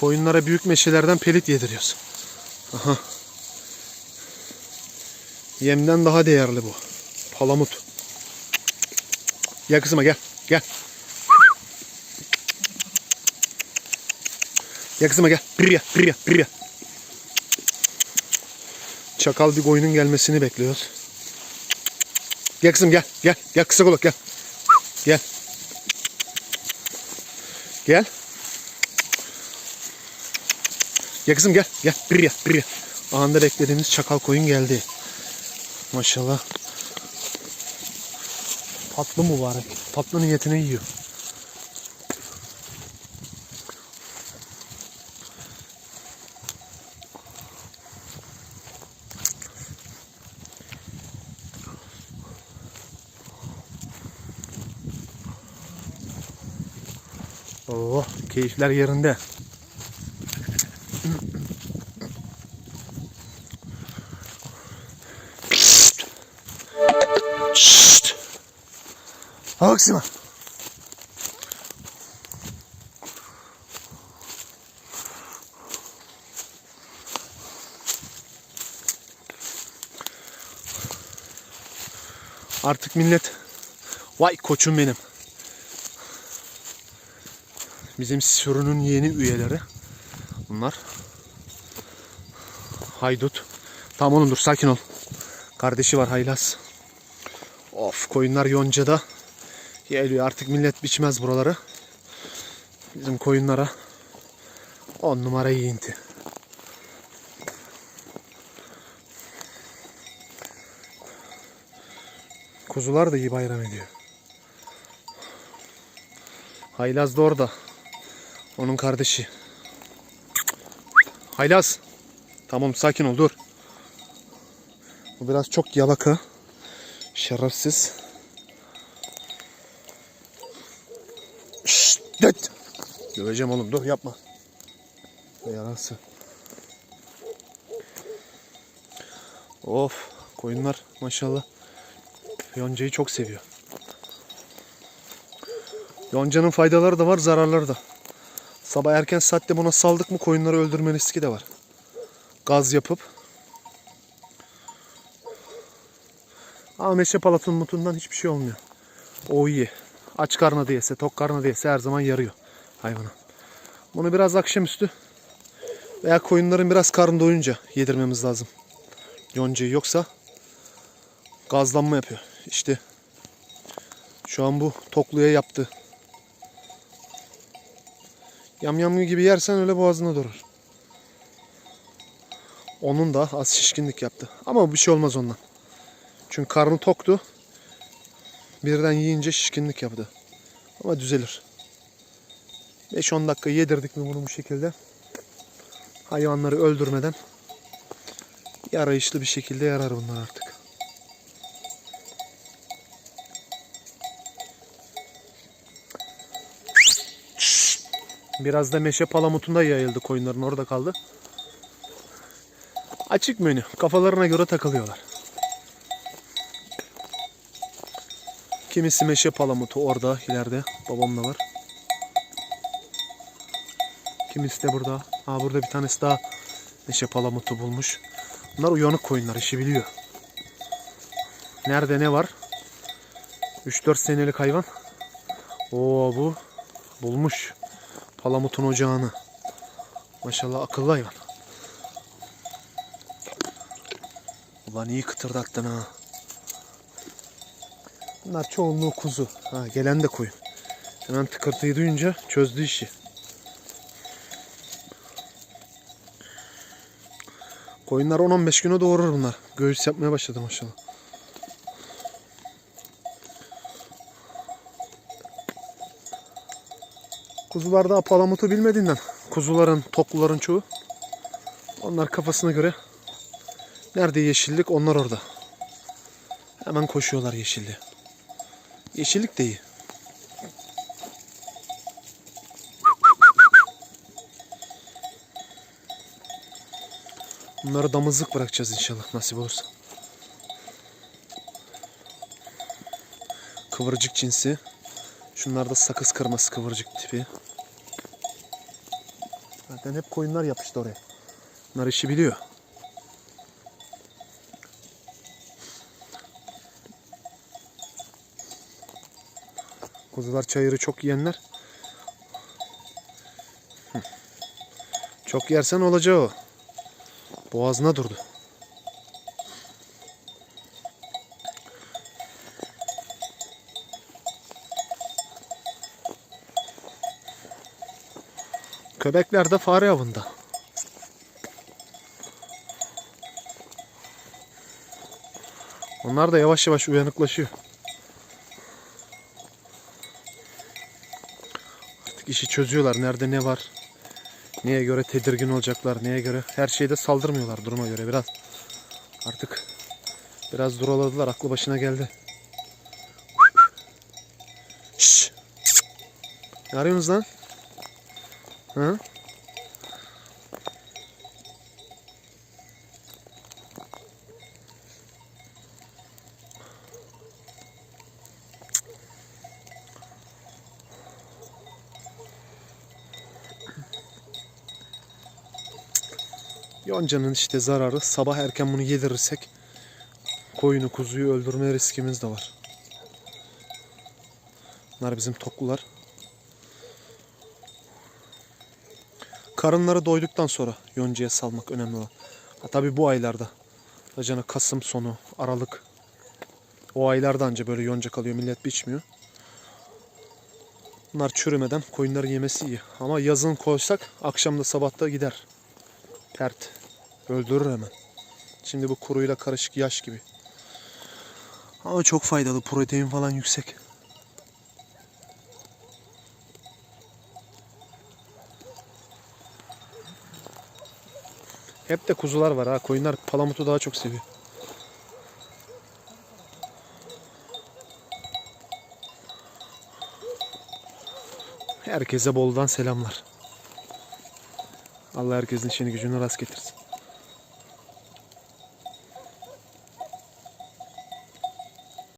Koyunlara büyük meşelerden pelit yediriyoruz. Aha. Yemden daha değerli bu. Palamut. Gel kızıma gel. Gel. Gel kızıma gel. Pirya, pirya, pirya. Çakal bir koyunun gelmesini bekliyoruz. Gel kızım gel. Gel. Gel kısa kulak gel. Gel. Gel. Gel kızım gel. Gel. Pirya, pirya. Anında beklediğimiz çakal koyun geldi. Maşallah. Tatlı mübarek. Tatlı niyetine yiyor. Oh, keyifler yerinde. Şşt. Aksima. Artık millet vay koçum benim. Bizim sürünün yeni üyeleri. Bunlar. Haydut. Tamam oğlum dur sakin ol. Kardeşi var Haylaz. Of koyunlar yoncada. Geliyor artık millet biçmez buraları. Bizim koyunlara on numara yiyinti. Kuzular da iyi bayram ediyor. Haylaz da orada. Onun kardeşi. Haylaz. Tamam sakin ol dur. Bu biraz çok yalaka. Şerefsiz. Şşt, dıt. Döveceğim oğlum dur yapma. Yarası. Of koyunlar maşallah. Yoncayı çok seviyor. Yoncanın faydaları da var zararları da. Sabah erken saatte buna saldık mı koyunları öldürme riski de var. Gaz yapıp. Meşe palatın mutundan hiçbir şey olmuyor. O iyi. Aç karnı da yese, tok karnı da yese her zaman yarıyor hayvana. Bunu biraz akşamüstü veya koyunların biraz karnı doyunca yedirmemiz lazım. Yoncayı yoksa gazlanma yapıyor. İşte şu an bu tokluya yaptı. Yamyam gibi yersen öyle boğazına durur. Onun da az şişkinlik yaptı. Ama bir şey olmaz ondan. Çünkü karnı toktu. Birden yiyince şişkinlik yaptı. Ama düzelir. 5-10 dakika yedirdik mi bunu bu şekilde. Hayvanları öldürmeden yarayışlı bir şekilde yarar bunlar artık. Biraz da meşe palamutunda yayıldı koyunların orada kaldı. Açık menü. Kafalarına göre takılıyorlar. Kimisi meşe palamutu orada ileride. Babam var. Kimisi de burada. Ha burada bir tanesi daha meşe palamutu bulmuş. Bunlar uyanık koyunlar işi biliyor. Nerede ne var? 3-4 senelik hayvan. Oo bu bulmuş. Palamutun ocağını. Maşallah akıllı hayvan. Ulan iyi kıtırdattın ha. Bunlar çoğunluğu kuzu. Ha, gelen de koyun. Hemen tıkırtıyı duyunca çözdü işi. Koyunlar 10-15 güne doğurur bunlar. Göğüs yapmaya başladı maşallah. Kuzular da palamutu bilmediğinden kuzuların, tokluların çoğu onlar kafasına göre nerede yeşillik onlar orada. Hemen koşuyorlar yeşilliğe. Yeşillik de iyi. Bunları damızlık bırakacağız inşallah nasip olursa. Kıvırcık cinsi. Şunlar da sakız kırması kıvırcık tipi. Zaten hep koyunlar yapıştı oraya. Bunlar işi biliyor. Kuzular çayırı çok yiyenler. Çok yersen olacağı o. Boğazına durdu. Köpekler de fare avında. Onlar da yavaş yavaş uyanıklaşıyor. İşi çözüyorlar. Nerede ne var? Neye göre tedirgin olacaklar? Neye göre? Her şeyde saldırmıyorlar duruma göre biraz. Artık biraz duraladılar. Aklı başına geldi. Şşş. Ne arıyorsunuz lan? Hı? Yonca'nın işte zararı sabah erken bunu yedirirsek koyunu kuzuyu öldürme riskimiz de var. Bunlar bizim toklular. Karınları doyduktan sonra yoncaya salmak önemli olan. Ha, tabii bu aylarda. Acana Kasım sonu, Aralık. O aylarda anca böyle yonca kalıyor. Millet biçmiyor. Bunlar çürümeden koyunların yemesi iyi. Ama yazın koysak akşamda sabahta gider. Pert. Öldürür hemen. Şimdi bu kuruyla karışık yaş gibi. Ama çok faydalı. Protein falan yüksek. Hep de kuzular var ha. Koyunlar palamutu daha çok seviyor. Herkese boldan selamlar. Allah herkesin işini gücünü rast getirsin.